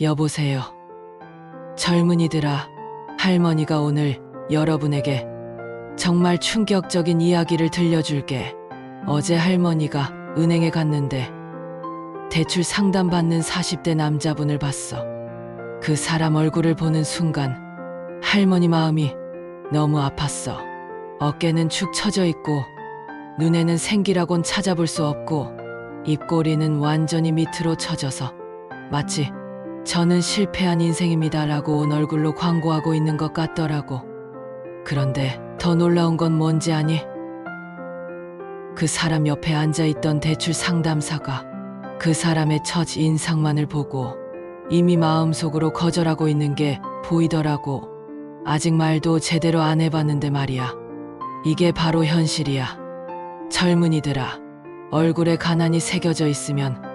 여보세요. 젊은이들아, 할머니가 오늘 여러분에게 정말 충격적인 이야기를 들려줄게. 어제 할머니가 은행에 갔는데 대출 상담받는 40대 남자분을 봤어. 그 사람 얼굴을 보는 순간 할머니 마음이 너무 아팠어. 어깨는 축 처져 있고 눈에는 생기라곤 찾아볼 수 없고 입꼬리는 완전히 밑으로 처져서 마치 저는 실패한 인생입니다라고 온 얼굴로 광고하고 있는 것 같더라고. 그런데 더 놀라운 건 뭔지 아니? 그 사람 옆에 앉아 있던 대출 상담사가 그 사람의 첫 인상만을 보고 이미 마음속으로 거절하고 있는 게 보이더라고. 아직 말도 제대로 안 해봤는데 말이야. 이게 바로 현실이야. 젊은이들아, 얼굴에 가난이 새겨져 있으면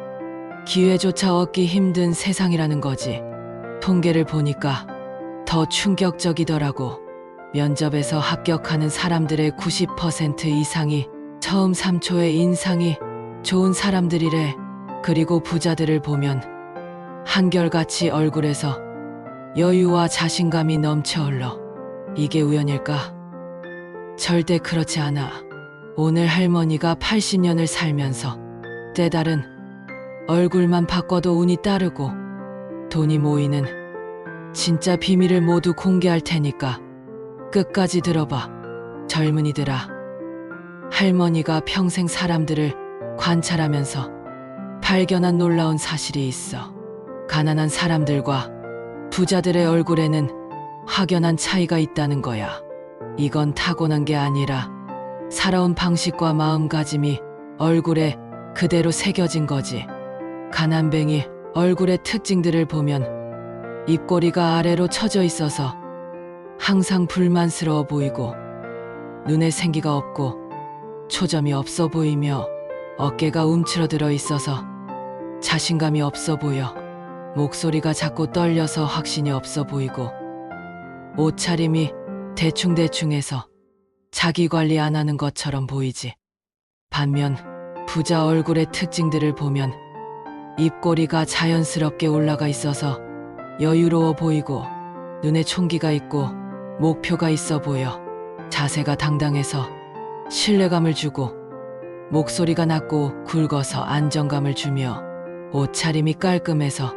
기회조차 얻기 힘든 세상이라는 거지. 통계를 보니까 더 충격적이더라고. 면접에서 합격하는 사람들의 90% 이상이 처음 3초의 인상이 좋은 사람들이래. 그리고 부자들을 보면 한결같이 얼굴에서 여유와 자신감이 넘쳐 흘러. 이게 우연일까? 절대 그렇지 않아. 오늘 할머니가 80년을 살면서 때다른 얼굴만 바꿔도 운이 따르고 돈이 모이는 진짜 비밀을 모두 공개할 테니까 끝까지 들어봐. 젊은이들아. 할머니가 평생 사람들을 관찰하면서 발견한 놀라운 사실이 있어. 가난한 사람들과 부자들의 얼굴에는 확연한 차이가 있다는 거야. 이건 타고난 게 아니라 살아온 방식과 마음가짐이 얼굴에 그대로 새겨진 거지. 가난뱅이 얼굴의 특징들을 보면 입꼬리가 아래로 처져 있어서 항상 불만스러워 보이고 눈에 생기가 없고 초점이 없어 보이며 어깨가 움츠러들어 있어서 자신감이 없어 보여 목소리가 자꾸 떨려서 확신이 없어 보이고 옷차림이 대충대충해서 자기 관리 안 하는 것처럼 보이지. 반면 부자 얼굴의 특징들을 보면 입꼬리가 자연스럽게 올라가 있어서 여유로워 보이고 눈에 총기가 있고 목표가 있어 보여 자세가 당당해서 신뢰감을 주고 목소리가 낮고 굵어서 안정감을 주며 옷차림이 깔끔해서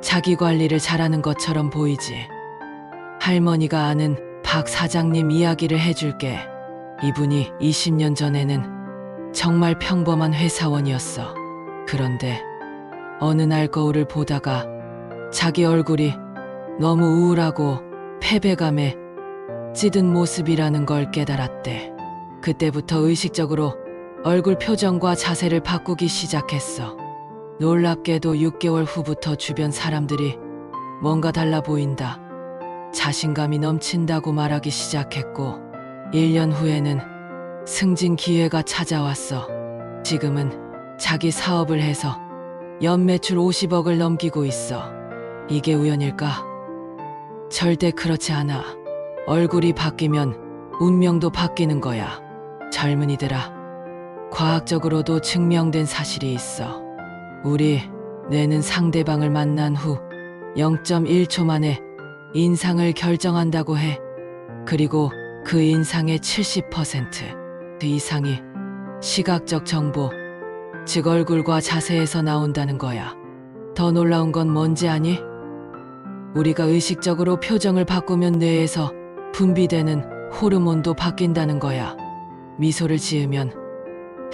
자기 관리를 잘하는 것처럼 보이지. 할머니가 아는 박 사장님 이야기를 해줄게. 이분이 20년 전에는 정말 평범한 회사원이었어. 그런데 어느 날 거울을 보다가 자기 얼굴이 너무 우울하고 패배감에 찌든 모습이라는 걸 깨달았대. 그때부터 의식적으로 얼굴 표정과 자세를 바꾸기 시작했어. 놀랍게도 6개월 후부터 주변 사람들이 뭔가 달라 보인다. 자신감이 넘친다고 말하기 시작했고, 1년 후에는 승진 기회가 찾아왔어. 지금은 자기 사업을 해서 연매출 50억을 넘기고 있어. 이게 우연일까? 절대 그렇지 않아. 얼굴이 바뀌면 운명도 바뀌는 거야. 젊은이들아, 과학적으로도 증명된 사실이 있어. 우리 뇌는 상대방을 만난 후 0.1초 만에 인상을 결정한다고 해. 그리고 그 인상의 70% 이상이 시각적 정보, 즉 얼굴과 자세에서 나온다는 거야. 더 놀라운 건 뭔지 아니? 우리가 의식적으로 표정을 바꾸면 뇌에서 분비되는 호르몬도 바뀐다는 거야. 미소를 지으면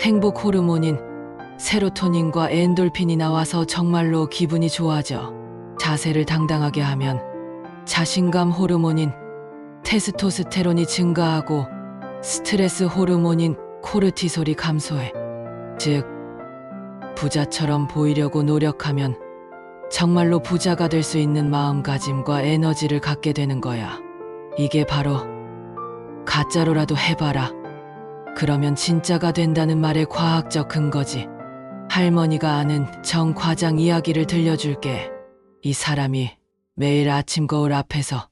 행복 호르몬인 세로토닌과 엔돌핀이 나와서 정말로 기분이 좋아져. 자세를 당당하게 하면 자신감 호르몬인 테스토스테론이 증가하고 스트레스 호르몬인 코르티솔이 감소해. 즉, 부자처럼 보이려고 노력하면 정말로 부자가 될 수 있는 마음가짐과 에너지를 갖게 되는 거야. 이게 바로 가짜로라도 해봐라. 그러면 진짜가 된다는 말의 과학적 근거지. 할머니가 아는 정 과장 이야기를 들려줄게. 이 사람이 매일 아침 거울 앞에서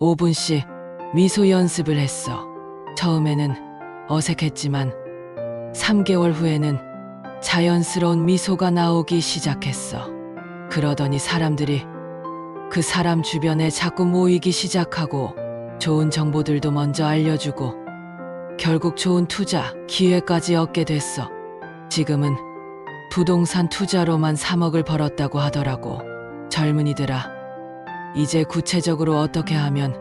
5분씩 미소 연습을 했어. 처음에는 어색했지만 3개월 후에는 자연스러운 미소가 나오기 시작했어. 그러더니 사람들이 그 사람 주변에 자꾸 모이기 시작하고 좋은 정보들도 먼저 알려주고 결국 좋은 투자 기회까지 얻게 됐어. 지금은 부동산 투자로만 3억을 벌었다고 하더라고. 젊은이들아, 이제 구체적으로 어떻게 하면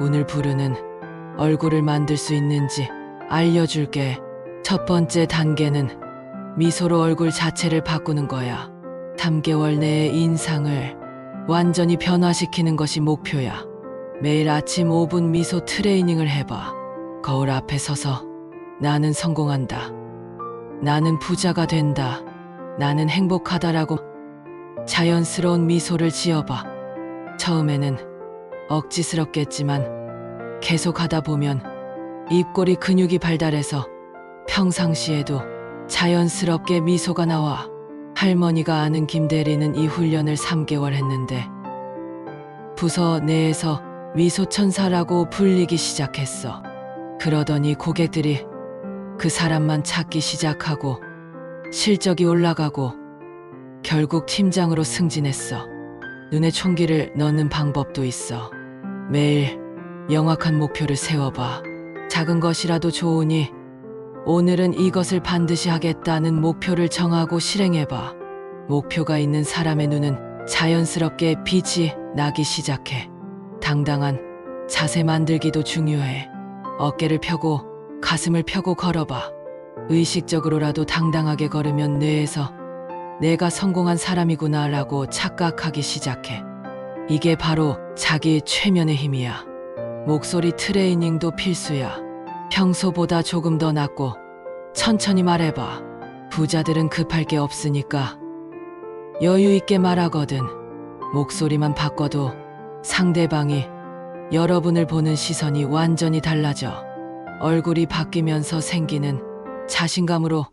오늘 부르는 얼굴을 만들 수 있는지 알려줄게. 첫 번째 단계는 미소로 얼굴 자체를 바꾸는 거야. 3개월 내에 인상을 완전히 변화시키는 것이 목표야. 매일 아침 5분 미소 트레이닝을 해봐. 거울 앞에 서서 나는 성공한다. 나는 부자가 된다. 나는 행복하다라고 자연스러운 미소를 지어봐. 처음에는 억지스럽겠지만 계속 하다 보면 입꼬리 근육이 발달해서 평상시에도 자연스럽게 미소가 나와. 할머니가 아는 김대리는 이 훈련을 3개월 했는데 부서 내에서 미소 천사라고 불리기 시작했어. 그러더니 고객들이 그 사람만 찾기 시작하고 실적이 올라가고 결국 팀장으로 승진했어. 눈에 총기를 넣는 방법도 있어. 매일 명확한 목표를 세워봐. 작은 것이라도 좋으니 오늘은 이것을 반드시 하겠다는 목표를 정하고 실행해봐. 목표가 있는 사람의 눈은 자연스럽게 빛이 나기 시작해. 당당한 자세 만들기도 중요해. 어깨를 펴고 가슴을 펴고 걸어봐. 의식적으로라도 당당하게 걸으면 뇌에서 내가 성공한 사람이구나 라고 착각하기 시작해. 이게 바로 자기 최면의 힘이야. 목소리 트레이닝도 필수야. 평소보다 조금 더 낮고 천천히 말해봐. 부자들은 급할 게 없으니까 여유 있게 말하거든. 목소리만 바꿔도 상대방이 여러분을 보는 시선이 완전히 달라져. 얼굴이 바뀌면서 생기는 자신감으로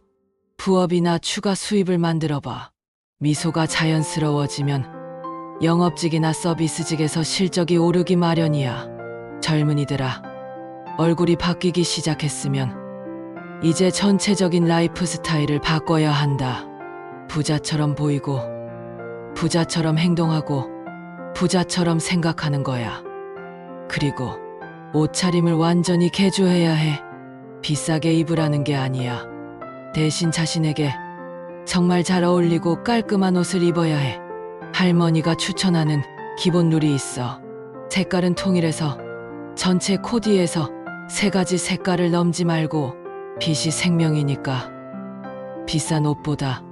부업이나 추가 수입을 만들어 봐. 미소가 자연스러워지면 영업직이나 서비스직에서 실적이 오르기 마련이야. 젊은이들아, 얼굴이 바뀌기 시작했으면 이제 전체적인 라이프 스타일을 바꿔야 한다. 부자처럼 보이고, 부자처럼 행동하고, 부자처럼 생각하는 거야. 그리고 옷차림을 완전히 개조해야 해. 비싸게 입으라는 게 아니야. 대신 자신에게 정말 잘 어울리고 깔끔한 옷을 입어야 해. 할머니가 추천하는 기본 룰이 있어. 색깔은 통일해서 전체 코디에서 세 가지 색깔을 넘지 말고 빛이 생명이니까 비싼 옷보다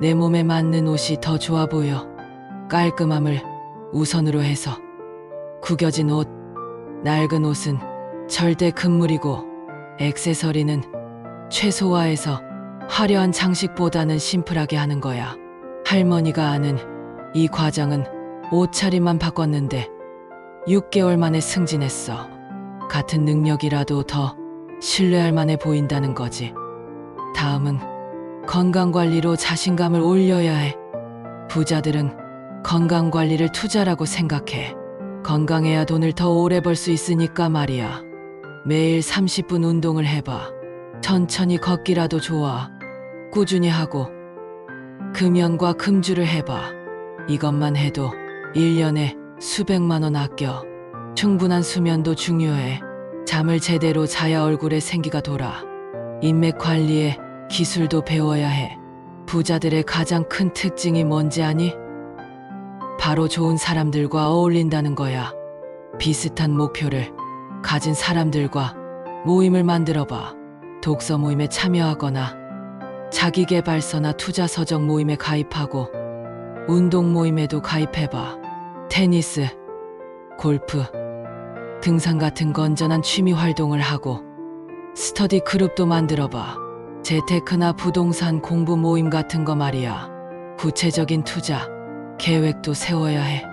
내 몸에 맞는 옷이 더 좋아 보여. 깔끔함을 우선으로 해서 구겨진 옷, 낡은 옷은 절대 금물이고 액세서리는 최소화해서 화려한 장식보다는 심플하게 하는 거야. 할머니가 아는 이 과정은 옷차림만 바꿨는데 6개월 만에 승진했어. 같은 능력이라도 더 신뢰할 만해 보인다는 거지. 다음은 건강관리로 자신감을 올려야 해. 부자들은 건강관리를 투자라고 생각해. 건강해야 돈을 더 오래 벌 수 있으니까 말이야. 매일 30분 운동을 해봐. 천천히 걷기라도 좋아. 꾸준히 하고. 금연과 금주를 해봐. 이것만 해도 1년에 수백만 원 아껴. 충분한 수면도 중요해. 잠을 제대로 자야 얼굴에 생기가 돌아. 인맥 관리에 기술도 배워야 해. 부자들의 가장 큰 특징이 뭔지 아니? 바로 좋은 사람들과 어울린다는 거야. 비슷한 목표를 가진 사람들과 모임을 만들어 봐. 독서 모임에 참여하거나 자기개발서나 투자 서적 모임에 가입하고 운동 모임에도 가입해 봐. 테니스, 골프, 등산 같은 건전한 취미 활동을 하고 스터디 그룹도 만들어 봐. 재테크나 부동산 공부 모임 같은 거 말이야. 구체적인 투자, 계획도 세워야 해.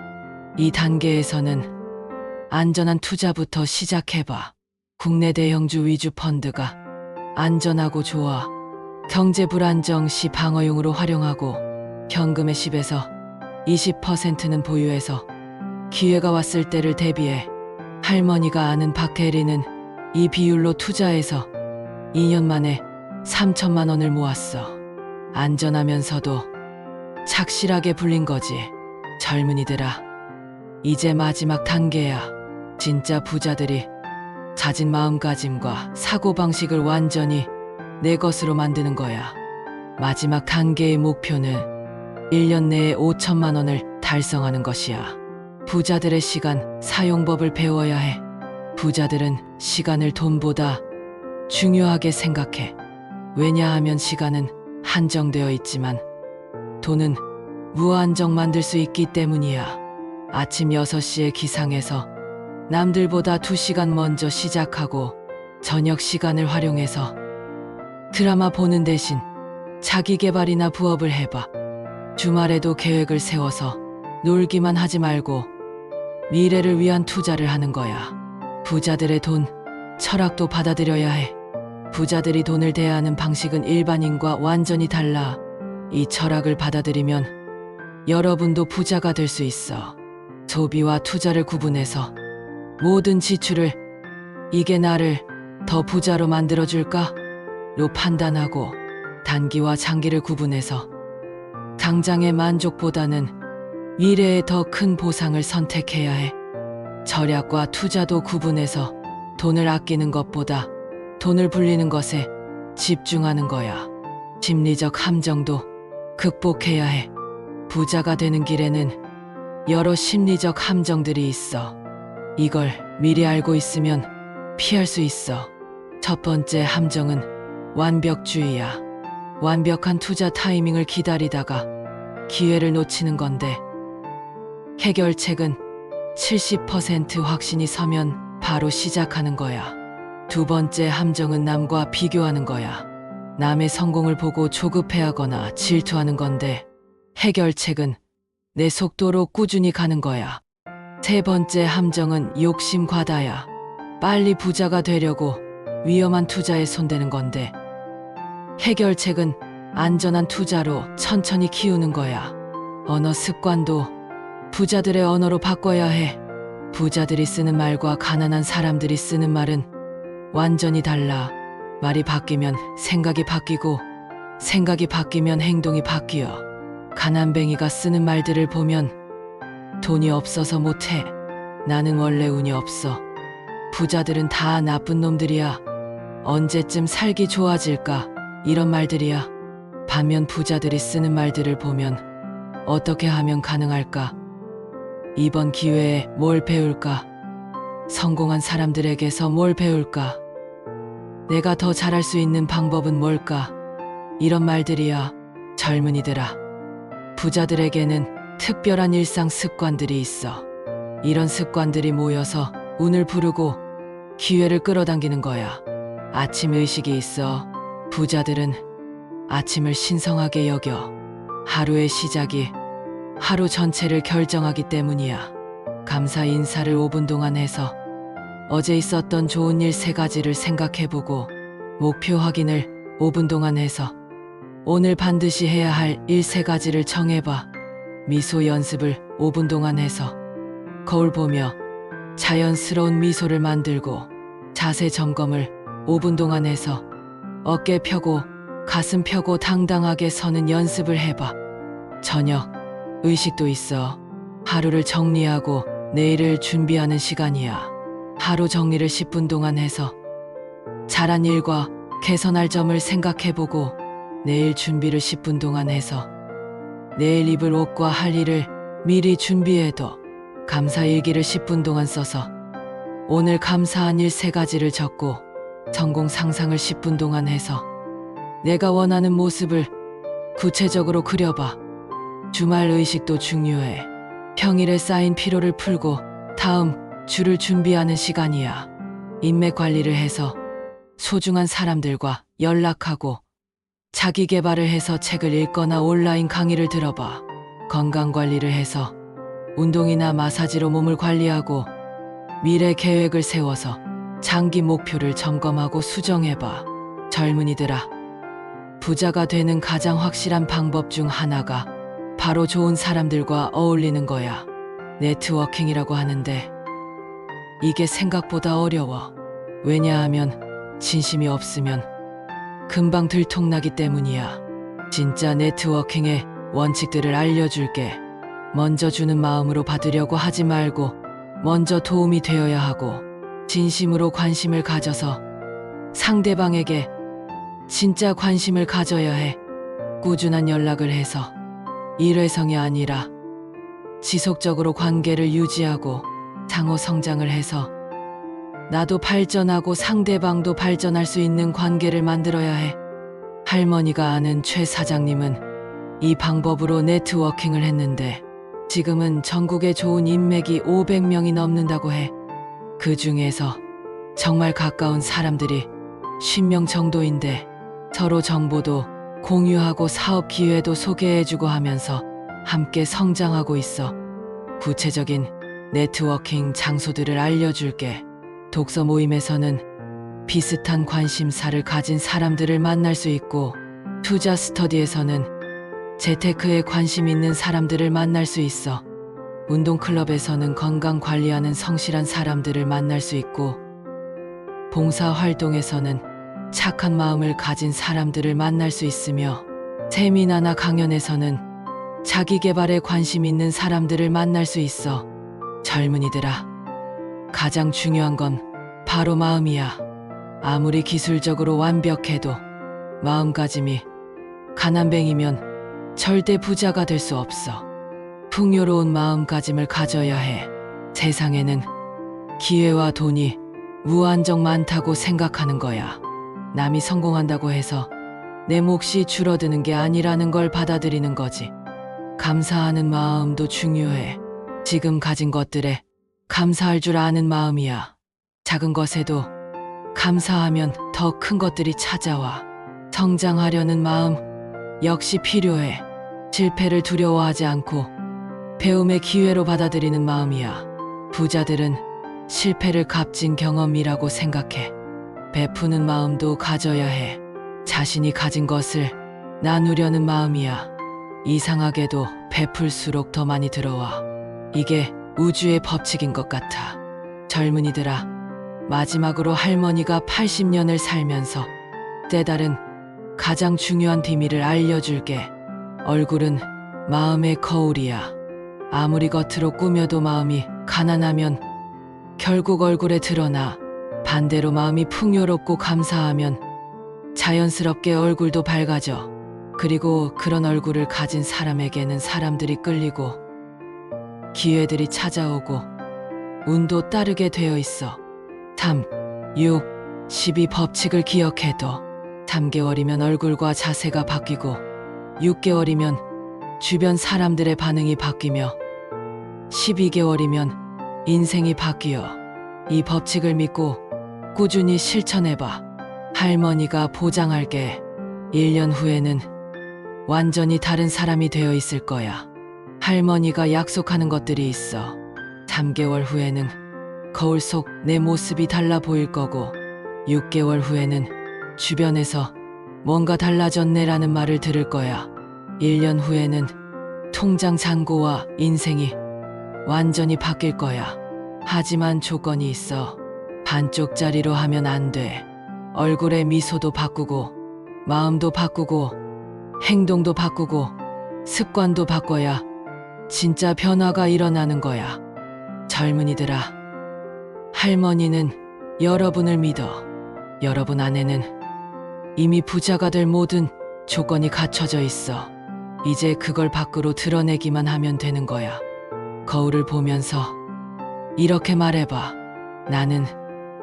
이 단계에서는 안전한 투자부터 시작해봐. 국내 대형주 위주 펀드가 안전하고 좋아. 경제 불안정 시 방어용으로 활용하고 현금의 10에서 20%는 보유해서 기회가 왔을 때를 대비해 할머니가 아는 박혜리는 이 비율로 투자해서 2년 만에 3천만 원을 모았어. 안전하면서도 착실하게 불린 거지. 젊은이들아, 이제 마지막 단계야. 진짜 부자들이 가진 마음가짐과 사고방식을 완전히 내 것으로 만드는 거야. 마지막 단계의 목표는 1년 내에 5천만 원을 달성하는 것이야. 부자들의 시간 사용법을 배워야 해. 부자들은 시간을 돈보다 중요하게 생각해. 왜냐하면 시간은 한정되어 있지만 돈은 무한정 만들 수 있기 때문이야. 아침 6시에 기상해서 남들보다 2시간 먼저 시작하고 저녁 시간을 활용해서 드라마 보는 대신 자기 개발이나 부업을 해봐. 주말에도 계획을 세워서 놀기만 하지 말고 미래를 위한 투자를 하는 거야. 부자들의 돈, 철학도 받아들여야 해. 부자들이 돈을 대하는 방식은 일반인과 완전히 달라. 이 철학을 받아들이면 여러분도 부자가 될 수 있어. 소비와 투자를 구분해서 모든 지출을 이게 나를 더 부자로 만들어줄까? 로 판단하고 단기와 장기를 구분해서 당장의 만족보다는 미래의 더큰 보상을 선택해야 해. 절약과 투자도 구분해서 돈을 아끼는 것보다 돈을 불리는 것에 집중하는 거야. 심리적 함정도 극복해야 해. 부자가 되는 길에는 여러 심리적 함정들이 있어. 이걸 미리 알고 있으면 피할 수 있어. 첫 번째 함정은 완벽주의야. 완벽한 투자 타이밍을 기다리다가 기회를 놓치는 건데 해결책은 70% 확신이 서면 바로 시작하는 거야. 두 번째 함정은 남과 비교하는 거야. 남의 성공을 보고 조급해하거나 질투하는 건데 해결책은 내 속도로 꾸준히 가는 거야. 세 번째 함정은 욕심 과다야. 빨리 부자가 되려고 위험한 투자에 손대는 건데 해결책은 안전한 투자로 천천히 키우는 거야. 언어 습관도 부자들의 언어로 바꿔야 해. 부자들이 쓰는 말과 가난한 사람들이 쓰는 말은 완전히 달라. 말이 바뀌면 생각이 바뀌고 생각이 바뀌면 행동이 바뀌어. 가난뱅이가 쓰는 말들을 보면 돈이 없어서 못해. 나는 원래 운이 없어. 부자들은 다 나쁜 놈들이야. 언제쯤 살기 좋아질까? 이런 말들이야. 반면 부자들이 쓰는 말들을 보면 어떻게 하면 가능할까? 이번 기회에 뭘 배울까? 성공한 사람들에게서 뭘 배울까? 내가 더 잘할 수 있는 방법은 뭘까? 이런 말들이야. 젊은이들아. 부자들에게는 특별한 일상 습관들이 있어. 이런 습관들이 모여서 운을 부르고 기회를 끌어당기는 거야. 아침 의식이 있어. 부자들은 아침을 신성하게 여겨. 하루의 시작이 하루 전체를 결정하기 때문이야. 감사 인사를 5분 동안 해서 어제 있었던 좋은 일 세 가지를 생각해보고 목표 확인을 5분 동안 해서 오늘 반드시 해야 할 일 세 가지를 정해봐. 미소 연습을 5분 동안 해서 거울 보며 자연스러운 미소를 만들고 자세 점검을 5분 동안 해서 어깨 펴고 가슴 펴고 당당하게 서는 연습을 해봐. 저녁 의식도 있어. 하루를 정리하고 내일을 준비하는 시간이야. 하루 정리를 10분 동안 해서 잘한 일과 개선할 점을 생각해보고 내일 준비를 10분 동안 해서 내일 입을 옷과 할 일을 미리 준비해둬. 감사 일기를 10분 동안 써서 오늘 감사한 일세 가지를 적고 성공 상상을 10분 동안 해서 내가 원하는 모습을 구체적으로 그려봐. 주말 의식도 중요해. 평일에 쌓인 피로를 풀고 다음 주를 준비하는 시간이야. 인맥 관리를 해서 소중한 사람들과 연락하고 자기 개발을 해서 책을 읽거나 온라인 강의를 들어봐. 건강 관리를 해서 운동이나 마사지로 몸을 관리하고 미래 계획을 세워서 장기 목표를 점검하고 수정해봐. 젊은이들아. 부자가 되는 가장 확실한 방법 중 하나가 바로 좋은 사람들과 어울리는 거야. 네트워킹이라고 하는데 이게 생각보다 어려워. 왜냐하면 진심이 없으면 금방 들통나기 때문이야. 진짜 네트워킹의 원칙들을 알려줄게. 먼저 주는 마음으로 받으려고 하지 말고 먼저 도움이 되어야 하고 진심으로 관심을 가져서 상대방에게 진짜 관심을 가져야 해. 꾸준한 연락을 해서 일회성이 아니라 지속적으로 관계를 유지하고 상호 성장을 해서 나도 발전하고 상대방도 발전할 수 있는 관계를 만들어야 해. 할머니가 아는 최 사장님은 이 방법으로 네트워킹을 했는데 지금은 전국에 좋은 인맥이 500명이 넘는다고 해. 그 중에서 정말 가까운 사람들이 10명 정도인데 서로 정보도 공유하고 사업 기회도 소개해주고 하면서 함께 성장하고 있어. 구체적인 네트워킹 장소들을 알려줄게. 독서 모임에서는 비슷한 관심사를 가진 사람들을 만날 수 있고, 투자 스터디에서는 재테크에 관심 있는 사람들을 만날 수 있어. 운동 클럽에서는 건강 관리하는 성실한 사람들을 만날 수 있고, 봉사 활동에서는 착한 마음을 가진 사람들을 만날 수 있으며, 세미나나 강연에서는 자기 개발에 관심 있는 사람들을 만날 수 있어. 젊은이들아, 가장 중요한 건 바로 마음이야. 아무리 기술적으로 완벽해도 마음가짐이 가난뱅이면 절대 부자가 될 수 없어. 풍요로운 마음가짐을 가져야 해. 세상에는 기회와 돈이 무한정 많다고 생각하는 거야. 남이 성공한다고 해서 내 몫이 줄어드는 게 아니라는 걸 받아들이는 거지. 감사하는 마음도 중요해. 지금 가진 것들에 감사할 줄 아는 마음이야. 작은 것에도 감사하면 더 큰 것들이 찾아와. 성장하려는 마음 역시 필요해. 실패를 두려워하지 않고 배움의 기회로 받아들이는 마음이야. 부자들은 실패를 값진 경험이라고 생각해. 베푸는 마음도 가져야 해. 자신이 가진 것을 나누려는 마음이야. 이상하게도 베풀수록 더 많이 들어와. 이게 우주의 법칙인 것 같아. 젊은이들아, 마지막으로 할머니가 80년을 살면서 때다른 가장 중요한 비밀을 알려줄게. 얼굴은 마음의 거울이야. 아무리 겉으로 꾸며도 마음이 가난하면 결국 얼굴에 드러나 반대로 마음이 풍요롭고 감사하면 자연스럽게 얼굴도 밝아져. 그리고 그런 얼굴을 가진 사람에게는 사람들이 끌리고 기회들이 찾아오고 운도 따르게 되어 있어. 3, 6, 12 법칙을 기억해도 3개월이면 얼굴과 자세가 바뀌고 6개월이면 주변 사람들의 반응이 바뀌며 12개월이면 인생이 바뀌어 이 법칙을 믿고 꾸준히 실천해봐. 할머니가 보장할게. 1년 후에는 완전히 다른 사람이 되어 있을 거야. 할머니가 약속하는 것들이 있어. 3개월 후에는 거울 속 내 모습이 달라 보일 거고, 6개월 후에는 주변에서 뭔가 달라졌네라는 말을 들을 거야. 1년 후에는 통장 잔고와 인생이 완전히 바뀔 거야. 하지만 조건이 있어. 반쪽짜리로 하면 안 돼. 얼굴의 미소도 바꾸고, 마음도 바꾸고, 행동도 바꾸고, 습관도 바꿔야 진짜 변화가 일어나는 거야. 젊은이들아, 할머니는 여러분을 믿어. 여러분 안에는 이미 부자가 될 모든 조건이 갖춰져 있어. 이제 그걸 밖으로 드러내기만 하면 되는 거야. 거울을 보면서 이렇게 말해봐. 나는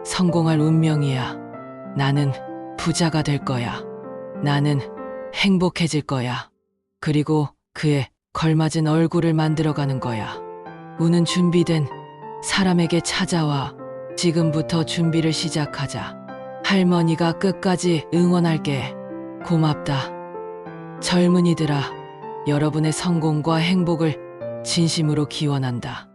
성공할 운명이야. 나는 부자가 될 거야. 나는 행복해질 거야. 그리고 그에 걸맞은 얼굴을 만들어가는 거야. 운은 준비된 사람에게 찾아와. 지금부터 준비를 시작하자. 할머니가 끝까지 응원할게. 고맙다. 젊은이들아, 여러분의 성공과 행복을 진심으로 기원한다.